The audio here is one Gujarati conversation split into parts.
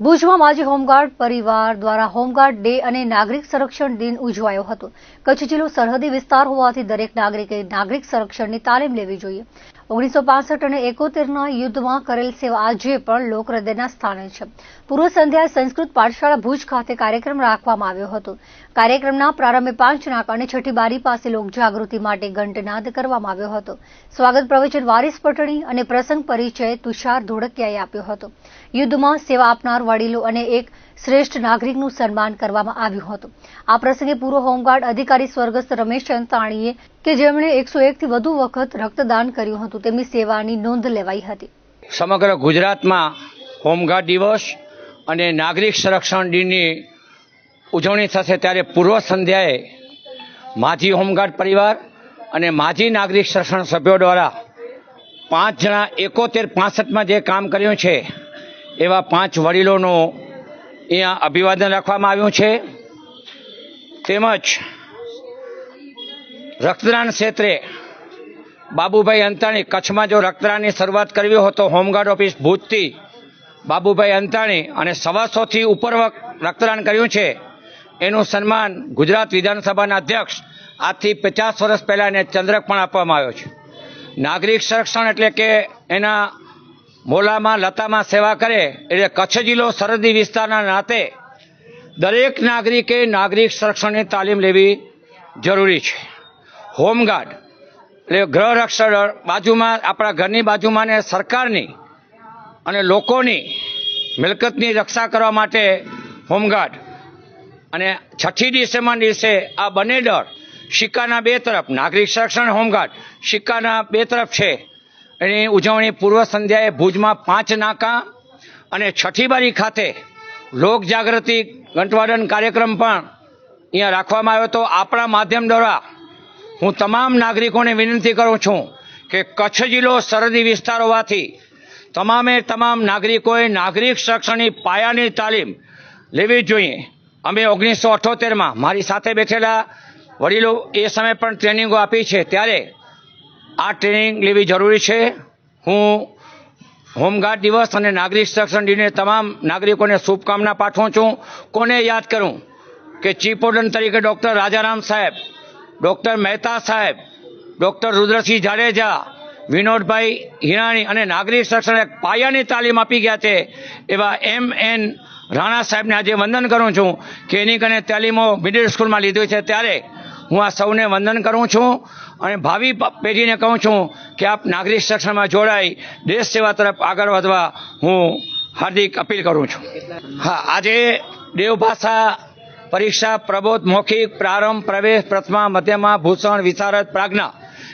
ભુજમાં માજી હોમગાર્ડ પરિવાર દ્વારા હોમગાર્ડ ડે અને નાગરિક સંરક્ષણ દિન ઉજવાયો હતો. કચ્છ જિલ્લો સરહદી વિસ્તાર હોવાથી દરેક નાગરિકે નાગરિક સંરક્ષણની તાલીમ લેવી જોઈએ. ઓગણીસો પાસઠ અને એકોતેરના યુદ્ધમાં કરેલ સેવા આજે પણ લોક હૃદયના સ્થાને છે. પૂર્વ સંધ્યાએ સંસ્કૃત પાઠશાળા ભુજ ખાતે કાર્યક્રમ રાખવામાં આવ્યો હતો. કાર્યક્રમના પ્રારંભે પાંચ નાકા અને છઠ્ઠી બારી પાસે લોકજાગૃતિ માટે ઘંટનાદ કરવામાં આવ્યો હતો. સ્વાગત પ્રવચન વારીસ પટણી અને પ્રસંગ પરિચય તુષાર ધોળકિયાએ આપ્યો હતો. યુદ્ધમાં સેવા આપનાર વડીલો અને એક શ્રેષ્ઠ નાગરિકનું સન્માન કરવામાં આવ્યું હતું. આ પ્રસંગે પૂર્વ હોમગાર્ડ અધિકારી સ્વર્ગસ્થ રમેશ અંતાણીએ કે જેમણે એકસો એકથી વધુ વખત રક્તદાન કર્યું હતું, તેમની સેવાની નોંધ લેવાઈ હતી. સમગ્ર ગુજરાતમાં હોમગાર્ડ દિવસ અને નાગરિક સંરક્ષણ દિનની ઉજવણી થશે ત્યારે પૂર્વ સંધ્યાએ માજી હોમગાર્ડ પરિવાર અને માજી નાગરિક સંરક્ષણ સભ્યો દ્વારા પાંચ જણા એકોતેર પાસઠમાં જે કામ કર્યું છે, એવા પાંચ વડીલોનું અહીંયા અભિવાદન રાખવામાં આવ્યું છે. તેમજ રક્તદાન ક્ષેત્રે બાબુભાઈ અંતાણી કચ્છમાં જો રક્તદાનની શરૂઆત કરવી હોય તો હોમગાર્ડ ઓફિસ ભુજથી બાબુભાઈ અંતાણી અને સવાસોથી ઉપર રક્તદાન કર્યું છે. એનું સન્માન ગુજરાત વિધાનસભાના અધ્યક્ષ આજથી પચાસ વર્ષ પહેલાં એને ચંદ્રક પણ આપવામાં આવ્યો છે. નાગરિક સંરક્ષણ એટલે કે એના મોલામાં લતામાં સેવા કરે એટલે કચ્છ જિલ્લો સરહદી વિસ્તારના નાતે દરેક નાગરિકે નાગરિક સંરક્ષણની તાલીમ લેવી જરૂરી છે. હોમગાર્ડ એટલે ગૃહ રક્ષણ બાજુમાં, આપણા ઘરની બાજુમાં ને સરકારની અને લોકોની મિલકતની રક્ષા કરવા માટે હોમગાર્ડ અને છઠ્ઠી ડિસેમ્બર દિવસે આ બંને દળ સિક્કાના બે તરફ, નાગરિક સંરક્ષણ હોમગાર્ડ સિક્કાના બે તરફ છે. એની ઉજવણી પૂર્વ સંધ્યાએ ભુજમાં પાંચ નાકા અને છઠ્ઠી બારી ખાતે લોક જાગૃતિ ઘંટવાદન કાર્યક્રમ પણ અહીંયા રાખવામાં આવ્યો હતો. આપણા માધ્યમ દ્વારા હું તમામ નાગરિકોને વિનંતી કરું છું કે કચ્છ જિલ્લો સરહદી વિસ્તાર હોવાથી તમામે તમામ નાગરિકોએ નાગરિક શિક્ષણની પાયાની તાલીમ લેવી જોઈએ. અમે ઓગણીસો અઠોતેરમાં મારી સાથે બેઠેલા વડીલો એ સમયે પણ ટ્રેનિંગો આપી છે. ત્યારે આ ટ્રેનિંગ લેવી જરૂરી છે. હું હોમગાર્ડ દિવસ અને નાગરિક સંરક્ષણ દિને તમામ નાગરિકોને શુભકામના પાઠવું છું. કોને યાદ કરું કે ચીફ ઓર્ડન તરીકે ડૉક્ટર રાજારામ સાહેબ ડૉક્ટર મહેતા સાહેબ, ડૉક્ટર રુદ્રસિંહ જાડેજા, વિનોદભાઈ હિરાણી અને નાગરિક સંરક્ષણ એક પાયાની તાલીમ આપી ગયા છે. એવા એમ એન રાણા સાહેબને આજે વંદન કરું છું કે એની કને તાલીમો મિડિલ સ્કૂલમાં લીધી છે. ત્યારે હું આ સૌને વંદન કરું છું અને ભાવિ પેઢીને કહું છું કે આપ નાગરિક સંરક્ષણમાં જોડાઈ દેશ સેવા તરફ આગળ વધવા હું હાર્દિક અપીલ કરું છું. હા, આજે દેવભાષા પરીક્ષા, પ્રબોધ, મૌખિક, પ્રારંભ, પ્રવેશ, પ્રથમા, મધ્યમાં, ભૂષણ, વિશારદ, પ્રાજ્ઞા.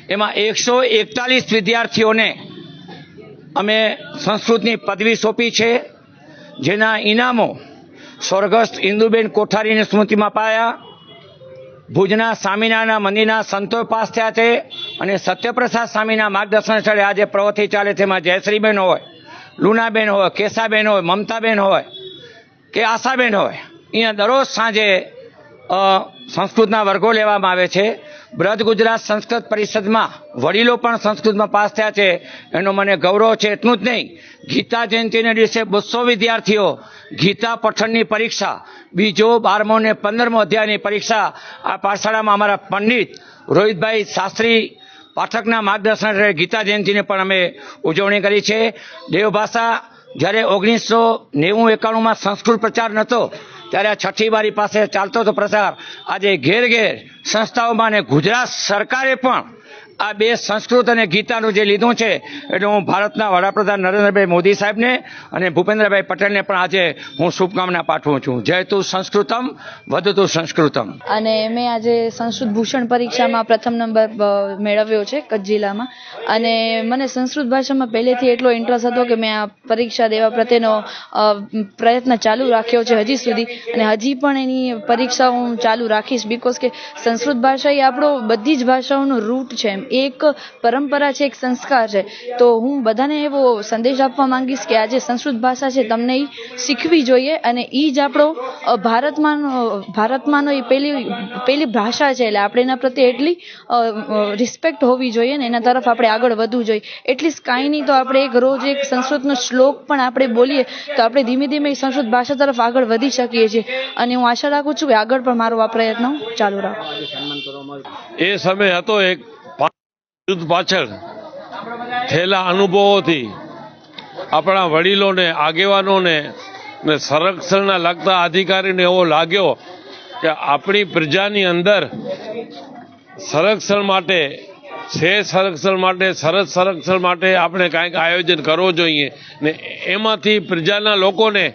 એમાં એકસો એકતાલીસ વિદ્યાર્થીઓને અમે સંસ્કૃતની પદવી સોંપી છે, જેના ઇનામો સ્વર્ગસ્થ ઇન્દુબેન કોઠારીની સ્મૃતિમાં પાયા. ભુજના સ્વામિનારાયણ મંદિરના સંતો પાસ થયા છે અને સત્યપ્રસાદ સ્વામીના માર્ગદર્શન હેઠળ આજે પ્રવૃત્તિ ચાલે છે. એમાં જયશ્રીબેન હોય, લુનાબેન હોય, કેસાબેન હોય, મમતાબેન હોય, કે આશાબેન હોય. અહીંયા દરરોજ સાંજે સંસ્કૃતના વર્ગો લેવામાં આવે છે. બ્રજ ગુજરાત સંસ્કૃત પરિષદમાં વડીલો પણ સંસ્કૃતમાં પાસ થયા છે. એનો મને ગૌરવ છે એટલું જ નહીં. ગીતા જયંતિને દિવસે બસો વિદ્યાર્થીઓ ગીતા પઠનની પરીક્ષા, બીજો, બારમો ને પંદરમો અધ્યાયની પરીક્ષા આ પાઠશાળામાં અમારા પંડિત રોહિતભાઈ શાસ્ત્રી પાઠકના માર્ગદર્શન હેઠળ ગીતા જયંતિની પણ અમે ઉજવણી કરી છે. દેવભાષા જ્યારે ઓગણીસો નેવું એકાણુંમાં સંસ્કૃત પ્રચાર નહોતો ત્યારે આ છઠ્ઠી બારી પાસે ચાલતો હતો પ્રચાર આજે ઘેર ઘેર સંસ્થાઓમાં અને ગુજરાત સરકારે પણ આ બે સંસ્કૃત અને ગીતાનું જે લીધું છે, એટલે હું ભારતના વડાપ્રધાન નરેન્દ્રભાઈ મોદી સાહેબને અને ભૂપેન્દ્રભાઈ પટેલને પણ આજે હું શુભકામના પાઠવું છું. જય તું સંસ્કૃતમ વધતું સંસ્કૃતમ. અને મેં આજે સંસ્કૃત ભૂષણ પરીક્ષામાં પ્રથમ નંબર મેળવ્યો છે કચ્છ જિલ્લામાં. અને મને સંસ્કૃત ભાષામાં પહેલેથી એટલો ઇન્ટરેસ્ટ હતો કે મેં આ પરીક્ષા દેવા પ્રત્યેનો પ્રયત્ન ચાલુ રાખ્યો છે હજી સુધી. અને હજી પણ એની પરીક્ષા હું ચાલુ રાખીશ બિકોઝ કે સંસ્કૃત ભાષા એ આપણો બધી જ ભાષાઓનો રૂટ છે એમ. એક પરંપરા છે, એક સંસ્કાર છે. તો હું બધાને એવો સંદેશ આપવા માંગીશ કે આજે સંસ્કૃત ભાષા છે, તમને એ શીખવી જોઈએ અને એ જ આપણો ભારતમાંનો ભારતમાંનો એ પેલી પેલી ભાષા છે. એટલે આપણે એના પ્રત્યે એટલી રિસ્પેક્ટ હોવી જોઈએ ને એના તરફ આપણે આગળ વધવું જોઈએ. એટલીસ કાંઈ નહીં તો આપણે એક રોજ એક સંસ્કૃતનો શ્લોક પણ આપણે બોલીએ તો આપણે ધીમે ધીમે એ સંસ્કૃત ભાષા તરફ આગળ વધી શકીએ છીએ. અને હું આશા રાખું છું કે આગળ પણ મારો આ પ્રયત્ન ચાલુ રાખો. એ સમય હતો એક યુદ્ધ પાછળ થયેલા અનુભવોથી આપણા વડીલોને, આગેવાનોને ને સંરક્ષણના લગતા અધિકારીને એવો લાગ્યો કે આપણી પ્રજાની અંદર સંરક્ષણ માટે છે સંરક્ષણ માટે, સરસ સંરક્ષણ માટે આપણે કાંઈક આયોજન કરવું જોઈએ. ને એમાંથી પ્રજાના લોકોને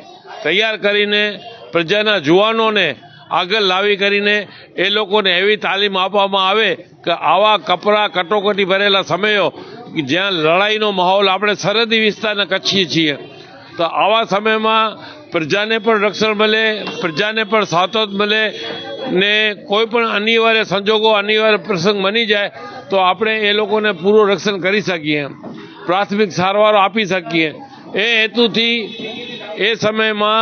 તૈયાર કરીને, પ્રજાના જુવાનોને આગળ લાવી કરીને એ લોકોને એવી તાલીમ આપવામાં આવે કે આવા કપરા કટોકટી ભરેલા સમયો જ્યાં લડાઈનો માહોલ આપણે સરહદી વિસ્તારના કચ્છીએ છીએ. તો આવા સમયમાં પ્રજાને પણ રક્ષણ મળે, પ્રજાને પણ સાતોત મળે ને કોઈ પણ અનિવાર્ય સંજોગો, અનિવાર્ય પ્રસંગ બની જાય તો આપણે એ લોકોને પૂરું રક્ષણ કરી શકીએ. પ્રાથમિક સારવારો આપી શકીએ. એ હેતુથી એ સમયમાં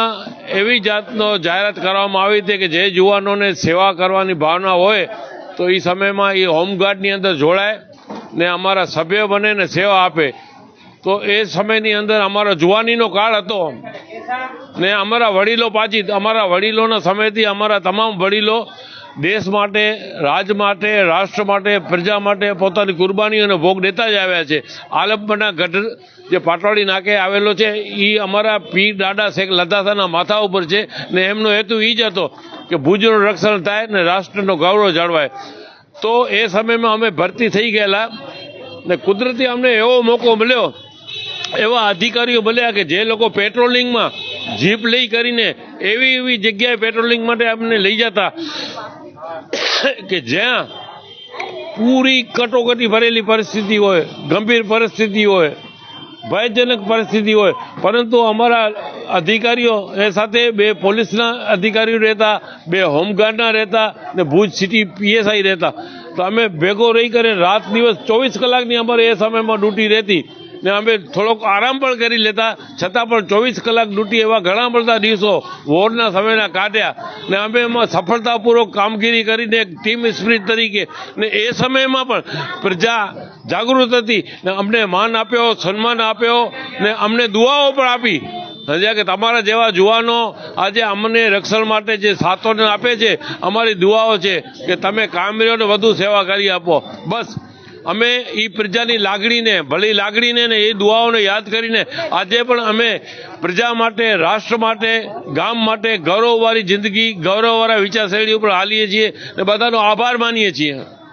એવી જાતનો જાહેરાત કરવામાં આવી હતી કે જે યુવાનોને સેવા કરવાની ભાવના હોય, તો એ સમયમાં એ હોમગાર્ડની અંદર જોડાય ને અમારા સભ્ય બને ને સેવા આપે. તો એ સમયની અંદર અમારો જુવાનીનો કાળ હતો ને અમારા વડીલો પાછી, અમારા વડીલોના સમયથી અમારા તમામ વડીલો દેશ માટે, રાજ માટે, રાષ્ટ્ર માટે, પ્રજા માટે પોતાની કુરબાનીઓનો ભોગ દેતા જ આવ્યા છે. આલપના ગઢ જે પાટવાડી નાકે આવેલો છે એ અમારા પીર દાદા શેખ લદ્દાસાના માથા ઉપર છે ને એમનો હેતુ એ જ હતો કે ભુજનું રક્ષણ થાય ને રાષ્ટ્રનો ગૌરવ જળવાય. તો એ સમયમાં અમે ભરતી થઈ ગયેલા ને કુદરતી અમને એવો મોકો મળ્યો, એવા અધિકારીઓ મળ્યા કે જે લોકો પેટ્રોલિંગમાં જીપ લઈ કરીને એવી એવી જગ્યાએ પેટ્રોલિંગ માટે અમને લઈ જતા. કે જ્યાં પૂરી કટોકટી ભરેલી પરિસ્થિતિ હોય, ગંભીર પરિસ્થિતિ હોય, ભયજનક પરિસ્થિતિ હોય, પરંતુ અમારા અધિકારીઓ એ સાથે બે પોલીસના અધિકારીઓ રહેતા, બે હોમગાર્ડના રહેતા ને ભુજ સિટી પીએસઆઈ રહેતા. તો અમે ભેગો રહી કરીને રાત દિવસ ચોવીસ કલાકની અમારે એ સમયમાં ડ્યુટી રહેતી. ને અમે થોડોક આરામ પણ કરી લેતા, છતાં પણ ચોવીસ કલાક ડ્યુટી એવા ઘણા બધા દિવસો વોરના સમયના કાઢ્યા. ને અમે એમાં સફળતાપૂર્વક કામગીરી કરીને એક ટીમ સ્પિરિટ તરીકે, ને એ સમયમાં પણ પ્રજા જાગૃત હતી ને અમને માન આપ્યો, સન્માન આપ્યો, ને અમને દુઆઓ પણ આપી. સમજ્યા કે તમારા જેવા જુવાનો આજે અમને રક્ષણ માટે જે સાથોને આપે છે, અમારી દુઆઓ છે કે તમે કામરીઓને વધુ સેવા કરી આપો. બસ. અમે એ પ્રજાની લાગણીને, ભલી લાગણીને ને એ દુઆઓને યાદ કરીને આજે પણ અમે પ્રજા માટે, રાષ્ટ્ર માટે, ગામ માટે ગૌરવવાળી જિંદગી, ગૌરવવાળા વિચારસરણી ઉપર હાલીએ છીએ અને બધાનો આભાર માનીએ છીએ.